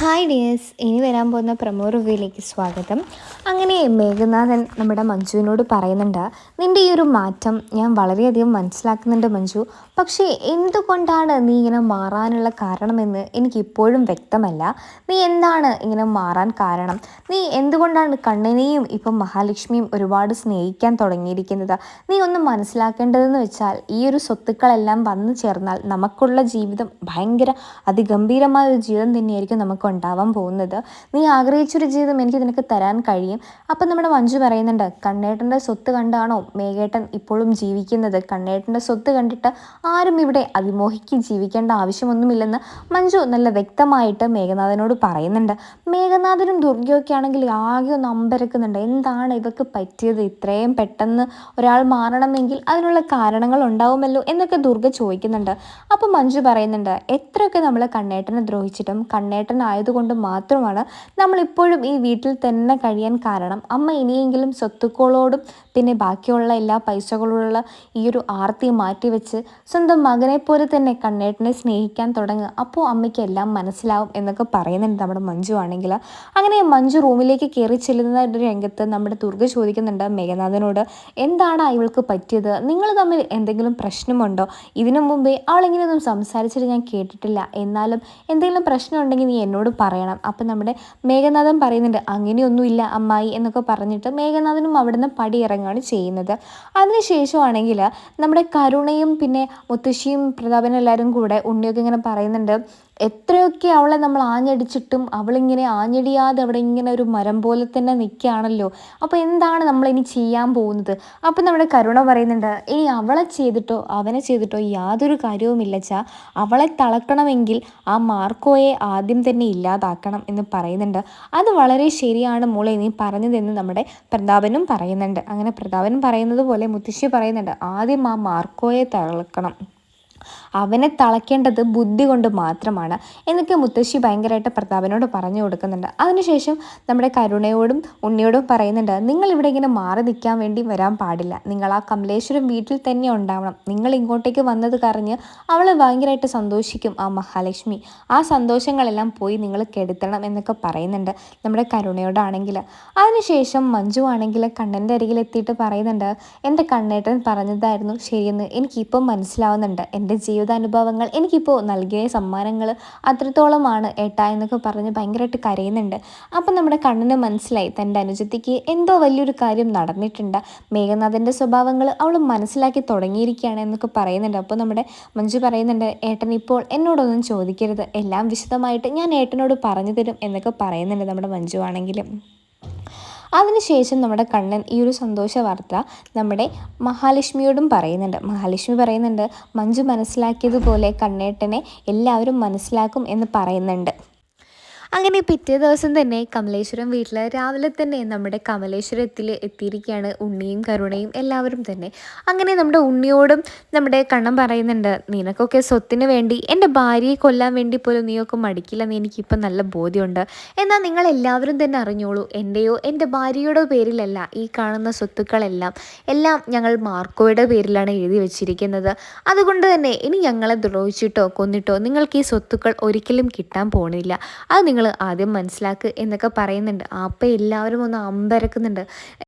Hi dears ഇനി വരാൻ പോകുന്ന പ്രമോ റിവ്യൂയിലേക്ക് സ്വാഗതം. അങ്ങനെ മേഘനാഥൻ നമ്മുടെ മഞ്ജുവിനോട് പറയുന്നുണ്ട് നിന്റെ ഈ ഒരു മാറ്റം ഞാൻ വളരെയധികം മനസ്സിലാക്കുന്നുണ്ട് മഞ്ജു. പക്ഷേ എന്തുകൊണ്ടാണ് നീ ഇങ്ങനെ മാറാനുള്ള കാരണമെന്ന് എനിക്കിപ്പോഴും വ്യക്തമല്ല. നീ എന്താണ് ഇങ്ങനെ മാറാൻ കാരണം? നീ എന്തുകൊണ്ടാണ് കണ്ണനെയും ഇപ്പം മഹാലക്ഷ്മിയും ഒരുപാട് സ്നേഹിക്കാൻ തുടങ്ങിയിരിക്കുന്നത്? നീ ഒന്ന് മനസ്സിലാക്കേണ്ടതെന്ന് വെച്ചാൽ ഈ ഒരു സ്വത്തുക്കളെല്ലാം വന്നു ചേർന്നാൽ നമുക്കുള്ള ജീവിതം ഭയങ്കര അതിഗംഭീരമായ ഒരു ജീവിതം തന്നെയായിരിക്കും നമുക്ക് ഉണ്ടാവാൻ പോകുന്നത്. നീ ആഗ്രഹിച്ചൊരു ജീവിതം എനിക്ക് നിനക്ക് തരാൻ കഴിയും. അപ്പം നമ്മുടെ മഞ്ജു പറയുന്നുണ്ട് കണ്ണേട്ടന്റെ സ്വത്ത് കണ്ടാണോ മേഘേട്ടൻ ഇപ്പോഴും ജീവിക്കുന്നത്? കണ്ണേട്ടന്റെ സ്വത്ത് കണ്ടിട്ട് ആരും ഇവിടെ അഭിമോഹിക്ക് ജീവിക്കേണ്ട ആവശ്യമൊന്നുമില്ലെന്ന് മഞ്ജു നല്ല വ്യക്തമായിട്ട് മേഘനാഥനോട് പറയുന്നുണ്ട്. മേഘനാഥനും ദുർഗയൊക്കെ ആണെങ്കിൽ ആകെ ഒന്ന് അമ്പരക്കുന്നുണ്ട്. എന്താണ് ഇവർക്ക് പറ്റിയത്? ഇത്രയും പെട്ടെന്ന് ഒരാൾ മാറണമെങ്കിൽ അതിനുള്ള കാരണങ്ങൾ ഉണ്ടാവുമല്ലോ എന്നൊക്കെ ദുർഗ ചോദിക്കുന്നുണ്ട്. അപ്പോൾ മഞ്ജു പറയുന്നുണ്ട് എത്രയൊക്കെ നമ്മൾ കണ്ണേട്ടനെ ദ്രോഹിച്ചിട്ടും കണ്ണേട്ടൻ ആയതുകൊണ്ട് മാത്രമാണ് നമ്മളിപ്പോഴും ഈ വീട്ടിൽ തന്നെ കഴിയാൻ കാരണം. അമ്മ ഇനിയെങ്കിലും സ്വത്തുക്കളോടും പിന്നെ ബാക്കിയുള്ള എല്ലാ പൈസകളോടുള്ള ഈ ഒരു ആർത്തി മാറ്റിവെച്ച് സ്വന്തം മകനെ പോലെ തന്നെ കണ്ണേട്ടനെ സ്നേഹിക്കാൻ തുടങ്ങുക. അപ്പോൾ അമ്മയ്ക്ക് എല്ലാം മനസ്സിലാവും എന്നൊക്കെ പറയുന്നുണ്ട് നമ്മുടെ മഞ്ജു ആണെങ്കിൽ. അങ്ങനെ മഞ്ജു റൂമിലേക്ക് കയറി ചെല്ലുന്ന ഒരു രംഗത്ത് നമ്മുടെ ദുർഗ ചോദിക്കുന്നുണ്ട് മേഘനാഥനോട് എന്താണ് ഇവൾക്ക് പറ്റിയത്? നിങ്ങൾ തമ്മിൽ എന്തെങ്കിലും പ്രശ്നമുണ്ടോ? ഇതിനു മുമ്പേ അവളിങ്ങനെയൊന്നും സംസാരിച്ചിട്ട് ഞാൻ കേട്ടിട്ടില്ല. എന്നാലും എന്തെങ്കിലും പ്രശ്നം ഉണ്ടെങ്കിൽ നീ എന്നോട് പറയണം. അപ്പം നമ്മുടെ മേഘനാഥൻ പറയുന്നുണ്ട് അങ്ങനെയൊന്നുമില്ല അമ്മായി എന്നൊക്കെ പറഞ്ഞിട്ട് മേഘനാഥനും അവിടുന്ന് പടി ഇറങ്ങുകയാണ് ചെയ്യുന്നത് അതിനുശേഷമാണെങ്കിൽ നമ്മുടെ കരുണയും പിന്നെ മുത്തശ്ശിയും പ്രതാപനും എല്ലാവരും കൂടെ ഉണ്ണിയൊക്കെ ഇങ്ങനെ പറയുന്നുണ്ട് എത്രയൊക്കെ അവളെ നമ്മൾ ആഞ്ഞടിച്ചിട്ടും അവളിങ്ങനെ ആഞ്ഞടിയാതെ അവിടെ ഇങ്ങനെ ഒരു മരം പോലെ തന്നെ നിൽക്കുകയാണല്ലോ. അപ്പോൾ എന്താണ് നമ്മളിനി ചെയ്യാൻ പോകുന്നത്? അപ്പം നമ്മുടെ കരുണ പറയുന്നുണ്ട് ഇനി അവളെ ചെയ്തിട്ടോ അവനെ ചെയ്തിട്ടോ യാതൊരു കാര്യവുമില്ല ചാ. അവളെ തളക്കണമെങ്കിൽ ആ മാർക്കോയെ ആദ്യം തന്നെ ഇല്ലാതാക്കണം എന്ന് പറയുന്നുണ്ട്. അത് വളരെ ശരിയാണ് മോളെ നീ പറഞ്ഞതെന്ന് നമ്മുടെ പ്രതാപനും പറയുന്നുണ്ട്. അങ്ങനെ പ്രതാപനും പറയുന്നത് പോലെ മുത്തശ്ശി പറയുന്നുണ്ട് ആദ്യം ആ മാർക്കോയെ തളക്കണം അവനെ തളയ്ക്കേണ്ടത് ബുദ്ധി കൊണ്ട് മാത്രമാണ് എന്നൊക്കെ മുത്തശ്ശി ഭയങ്കരമായിട്ട് പ്രതാപനോട് പറഞ്ഞു കൊടുക്കുന്നുണ്ട്. അതിനുശേഷം നമ്മുടെ കരുണയോടും ഉണ്ണിയോടും പറയുന്നുണ്ട് നിങ്ങൾ ഇവിടെ ഇങ്ങനെ മാറി നിൽക്കാൻ വേണ്ടി വരാൻ പാടില്ല. നിങ്ങൾ ആ കമലേശ്വരം വീട്ടിൽ തന്നെ ഉണ്ടാവണം. നിങ്ങൾ ഇങ്ങോട്ടേക്ക് വന്നത് കറിഞ്ഞ് അവൾ ഭയങ്കരമായിട്ട് സന്തോഷിക്കും ആ മഹാലക്ഷ്മി. ആ സന്തോഷങ്ങളെല്ലാം പോയി നിങ്ങൾ കെടുത്തണം എന്നൊക്കെ പറയുന്നുണ്ട് നമ്മുടെ കരുണയോടാണെങ്കിൽ. അതിനുശേഷം മഞ്ജു ആണെങ്കിൽ കണ്ണന്റെ അരികിൽ എത്തിയിട്ട് പറയുന്നുണ്ട് എന്റെ കണ്ണേട്ടൻ പറഞ്ഞതായിരുന്നു ശരിയെന്ന് എനിക്കിപ്പം മനസ്സിലാവുന്നുണ്ട്. എന്റെ ജീവിതാനുഭവങ്ങൾ എനിക്കിപ്പോൾ നൽകിയ സമ്മാനങ്ങൾ അത്രത്തോളമാണ് ഏട്ടാ എന്നൊക്കെ പറഞ്ഞ് ഭയങ്കരമായിട്ട് കരയുന്നുണ്ട്. അപ്പം നമ്മുടെ കണ്ണിന് മനസ്സിലായി തന്റെ അനുജത്തിക്ക് എന്തോ വലിയൊരു കാര്യം നടന്നിട്ടുണ്ട്. മേഘനാഥന്റെ സ്വഭാവങ്ങൾ അവൾ മനസ്സിലാക്കി തുടങ്ങിയിരിക്കുകയാണ് എന്നൊക്കെ പറയുന്നുണ്ട്. അപ്പോൾ നമ്മുടെ മഞ്ജു പറയുന്നുണ്ട് ഏട്ടൻ ഇപ്പോൾ എന്നോടൊന്നും ചോദിക്കരുത്. എല്ലാം വിശദമായിട്ട് ഞാൻ ഏട്ടനോട് പറഞ്ഞു തരും എന്നൊക്കെ പറയുന്നുണ്ട് നമ്മുടെ മഞ്ജു ആണെങ്കിലും. അതിനുശേഷം നമ്മുടെ കണ്ണൻ ഈ ഒരു സന്തോഷ വാർത്ത നമ്മുടെ മഹാലക്ഷ്മിയോടും പറയുന്നുണ്ട്. മഹാലക്ഷ്മി പറയുന്നുണ്ട് മഞ്ജു മനസ്സിലാക്കിയതുപോലെ കണ്ണേട്ടനെ എല്ലാവരും മനസ്സിലാക്കും എന്ന് പറയുന്നുണ്ട്. അങ്ങനെ പിറ്റേ ദിവസം തന്നെ കമലേശ്വരം വീട്ടിൽ രാവിലെ തന്നെ നമ്മുടെ കമലേശ്വരത്തിൽ എത്തിയിരിക്കുകയാണ്. ഉണ്ണിയും കരുണയും എല്ലാവരും തന്നെ. അങ്ങനെ നമ്മുടെ ഉണ്ണിയോടും നമ്മുടെ കണ്ണം പറയുന്നുണ്ട് നിനക്കൊക്കെ സ്വത്തിന് വേണ്ടി എന്റെ ഭാര്യയെ കൊല്ലാൻ വേണ്ടി പോലും നീയൊക്കെ മടിക്കില്ലെന്ന് എനിക്കിപ്പം നല്ല ബോധ്യമുണ്ട്. എന്നാൽ നിങ്ങൾ എല്ലാവരും തന്നെ അറിഞ്ഞോളൂ എന്റെയോ എന്റെ ഭാര്യയുടെ പേരിലല്ല ഈ കാണുന്ന സ്വത്തുക്കളെല്ലാം എല്ലാം ഞങ്ങൾ മാർക്കോയുടെ പേരിലാണ് എഴുതി വെച്ചിരിക്കുന്നത്. അതുകൊണ്ട് തന്നെ ഇനി ഞങ്ങളെ ദ്രോഹിച്ചിട്ടോ കൊന്നിട്ടോ നിങ്ങൾക്ക് ഈ സ്വത്തുക്കൾ ഒരിക്കലും കിട്ടാൻ പോണില്ല. അത് നിങ്ങൾ ആദ്യം മനസ്സിലാക്കുക എന്നൊക്കെ പറയുന്നുണ്ട്. അപ്പം എല്ലാവരും ഒന്ന് അമ്പരക്കുന്നുണ്ട്.